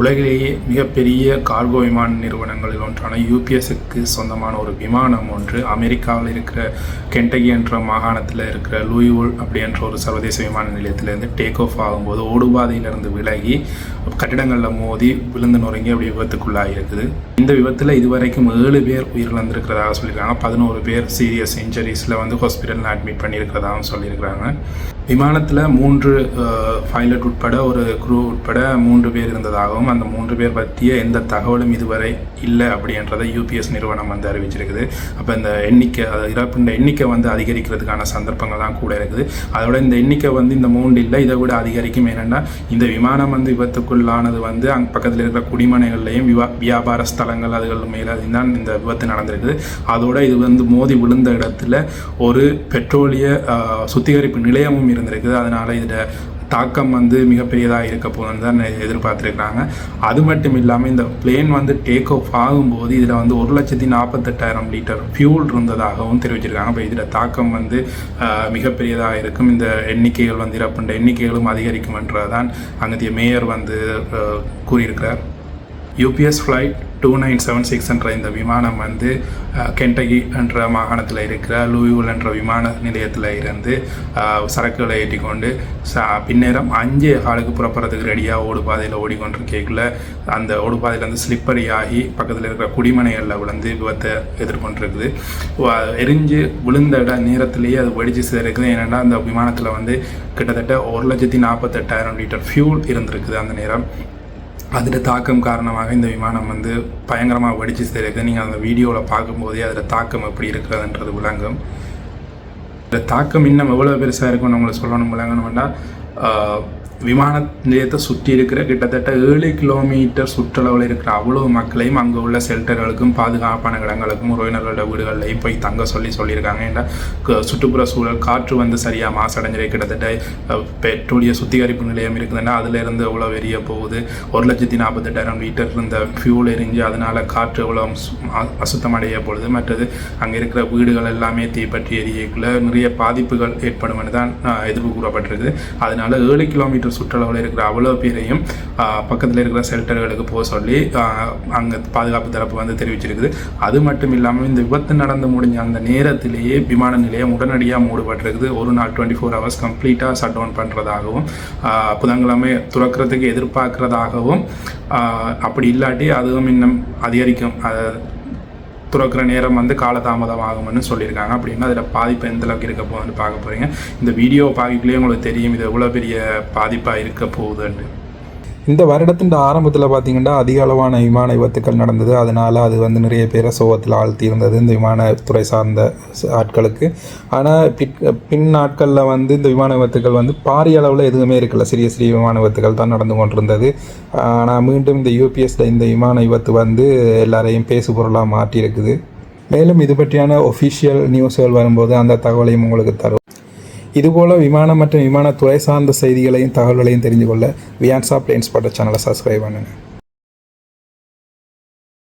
உலகிலேயே மிகப்பெரிய கார்கோ விமான நிறுவனங்களில் ஒன்றான யூபிஎஸ்க்கு சொந்தமான ஒரு விமானம் ஒன்று அமெரிக்காவில் இருக்கிற கென்டகி என்ற மாகாணத்தில் இருக்கிற லூயிவுல் அப்படி என்ற ஒரு சர்வதேச விமான நிலையத்திலேருந்து டேக் ஆஃப் ஆகும்போது ஓடுபாதையிலிருந்து விலகி கட்டிடங்களில் மோதி விழுந்து நொறுங்கி அப்படி விபத்துக்குள்ளாக இருக்குது. இந்த விபத்தில் இதுவரைக்கும் ஏழு பேர் உயிரிழந்திருக்கிறதாக சொல்லியிருக்காங்க. பதினோரு பேர் சீரியஸ் இன்ஜுரிஸில் வந்து ஹாஸ்பிட்டலில் அட்மிட் பண்ணியிருக்கிறதாகவும் சொல்லியிருக்கிறாங்க. விமானத்தில் மூன்று பைலட் உட்பட ஒரு குரூ உட்பட மூன்று பேர் இருந்ததாகவும் அந்த மூன்று பேர் பற்றிய எந்த தகவலும் இதுவரை இல்லை அப்படின்றதை யூபிஎஸ் நிறுவனம் வந்து அறிவிச்சிருக்குது. அப்போ இந்த எண்ணிக்கை அதாவது எண்ணிக்கை வந்து அதிகரிக்கிறதுக்கான சந்தர்ப்பங்கள் தான் கூட இருக்குது. அதோட இந்த எண்ணிக்கை வந்து இந்த மூன்று இல்லை இதை விட அதிகரிக்கும் என்னென்னா இந்த விமானம் வந்து விபத்துக்குள்ளானது வந்து அங்கே பக்கத்தில் இருக்கிற குடிமனைகள்லையும் விவா வியாபார ஸ்தலங்கள் அதுகள் மேலே தான் இந்த விபத்து நடந்திருக்குது. அதோட இது வந்து மோதி விழுந்த இடத்துல ஒரு பெட்ரோலிய சுத்திகரிப்பு நிலையமும் இருந்திருக்குது. அதனால் இதில் தாக்கம் வந்து மிகப்பெரியதாக இருக்க போகுதுன்னு தான் எதிர்பார்த்துருக்காங்க அது மட்டும் இல்லாமல் இந்த பிளேன் வந்து டேக் ஆஃப் ஆகும்போது இதில் வந்து ஒரு லட்சத்தி நாற்பத்தெட்டாயிரம் லிட்டர் ஃபியூல் இருந்ததாகவும் தெரிவிச்சிருக்காங்க. இப்போ இதில் தாக்கம் வந்து மிகப்பெரியதாக இருக்கும். இந்த எண்ணிக்கைகள் வந்து இறப்புண்ட எண்ணிக்கைகளும் அதிகரிக்கும் என்றதான் அங்கத்திய மேயர் வந்து கூறியிருக்கிறார். UPS flight two nine seven six என்ற இந்த விமானம் வந்து கென்டகி என்ற மாகாணத்தில் இருக்கிற லூயூல் என்ற விமான நிலையத்தில் இருந்து சரக்குகளை ஏற்றிக்கொண்டு ச பின்னேரம் அஞ்சு காலுக்கு புறப்படுறதுக்கு ரெடியாக ஓடுபாதையில் ஓடிக்கொண்டிருக்கேக்குள்ள அந்த ஓடுபாதையிலேருந்து ஸ்லிப்பரி ஆகி பக்கத்தில் இருக்கிற குடிமனைகளில் விழுந்து விபத்தை எதிர்கொண்டிருக்குது. எரிஞ்சு விழுந்த இட நேரத்திலேயே அது வெடிச்சு சிதறிக்குது ஏன்னா அந்த விமானத்தில் வந்து கிட்டத்தட்ட ஒரு லட்சத்தி நாற்பத்தெட்டாயிரம் லிட்டர் ஃபியூல் இருந்திருக்குது அந்த நேரம். அதில் தாக்கம் காரணமாக இந்த விமானம் வந்து பயங்கரமாக வெடிச்சு சிதறிருக்கு நீங்கள் அந்த வீடியோவில் பார்க்கும்போதே அதில் தாக்கம் எப்படி இருக்கிறதுன்றது விளங்கும். இந்த தாக்கம் இன்னும் எவ்வளோ பெருசாக இருக்கும்னு உங்களுக்கு சொல்லணும் விளங்கணும்னா விமான நிலையத்தை சுற்றி இருக்கிற கிட்டத்தட்ட ஏழு கிலோமீட்டர் சுற்றளவில் இருக்கிற அவ்வளோ மக்களையும் அங்கே உள்ள ஷெல்டர்களுக்கும் பாதுகாப்பான இடங்களுக்கும் உறவினர்களோட வீடுகள்லையும் போய் தங்க சொல்லி சொல்லியிருக்காங்க. ஏன்னா க- சுற்றுப்புற சூழல் காற்று வந்து சரியாக மாசடைஞ்சிருக்கு கிட்டத்தட்ட பெட்ரோலிய சுத்திகரிப்பு நிலையம் இருக்குதுன்னா அதுலேருந்து எவ்வளோ வெளியே போகுது? ஒரு லட்சத்தி நாற்பத்தெட்டாயிரம் லிட்டர் இருந்த ஃபியூல் எரிஞ்சு அதனால் காற்று எவ்வளோ அசுத்தமடைய பொழுது மற்றது அங்கே இருக்கிற வீடுகள் எல்லாமே தீப்பற்றி எரியக்குள்ள நிறைய பாதிப்புகள் ஏற்படும் தான் எதிர்ப்பு கூறப்பட்டிருக்கு அதனால் ஏழு கிலோமீட்டர் சுற்றளவில் இருக்கிற அவ்வளோ பேரையும் பக்கத்தில் இருக்கிற ஷெல்டர்களுக்கு போக சொல்லி அங்கே பாதுகாப்பு தரப்பு வந்து தெரிவிச்சிருக்குது. அது மட்டும் இல்லாமல் இந்த விபத்து நடந்து முடிஞ்ச அந்த நேரத்திலேயே விமான நிலையம் உடனடியாக மூடப்பட்டிருக்குது ஒரு நாள் டுவெண்ட்டி ஃபோர் ஹவர்ஸ் கம்ப்ளீட்டாக ஷட் டவுன் பண்ணுறதாகவும் புதன்கிழமை துறக்கிறதுக்கு எதிர்பார்க்குறதாகவும் அப்படி இல்லாட்டி அதுவும் இன்னும் அதிகரிக்கும். துறக்கிற நேரம் வந்து காலதாமதம் ஆகும்னு சொல்லியிருக்காங்க அப்படின்னா அதில் பாதிப்பு எந்த அளவுக்கு இருக்க போகுதுன்னு பார்க்க போகிறீங்க இந்த வீடியோ பார்க்கலையே உங்களுக்கு தெரியும். இது எவ்வளோ பெரிய பாதிப்பாக இருக்க போகுதுன்னு. இந்த வருடத்தின் ஆரம்பத்தில் பார்த்தீங்கன்னா அதிக அளவான விமான விபத்துக்கள் நடந்தது. அதனால் அது வந்து நிறைய பேரை சோகத்தில் ஆழ்த்தி இருந்தது இந்த விமானத்துறை சார்ந்த ஆட்களுக்கு. ஆனால் பின் பின் நாட்களில் வந்து இந்த விமான விபத்துக்கள் வந்து பாரிய அளவில் எதுவுமே இருக்கல. சிறிய சிறிய விமான விபத்துக்கள் தான் நடந்து கொண்டிருந்தது. ஆனால் மீண்டும் இந்த யூபிஎஸில் இந்த விமான விபத்து வந்து எல்லாரையும் பேசு பொருளாக மாற்றியிருக்குது. மேலும் இது பற்றியான ஒஃபிஷியல் நியூஸ்கள் வரும்போது அந்த தகவலையும் உங்களுக்கு தரும் இதுபோல் விமானம் மற்றும் விமானத்துறை சார்ந்த செய்திகளையும் தகவல்களையும் தெரிஞ்சு கொள்ள வியான்சா பிளேன்ஸ் பட்ட சேனலை சப்ஸ்கிரைப் பண்ணுங்கள்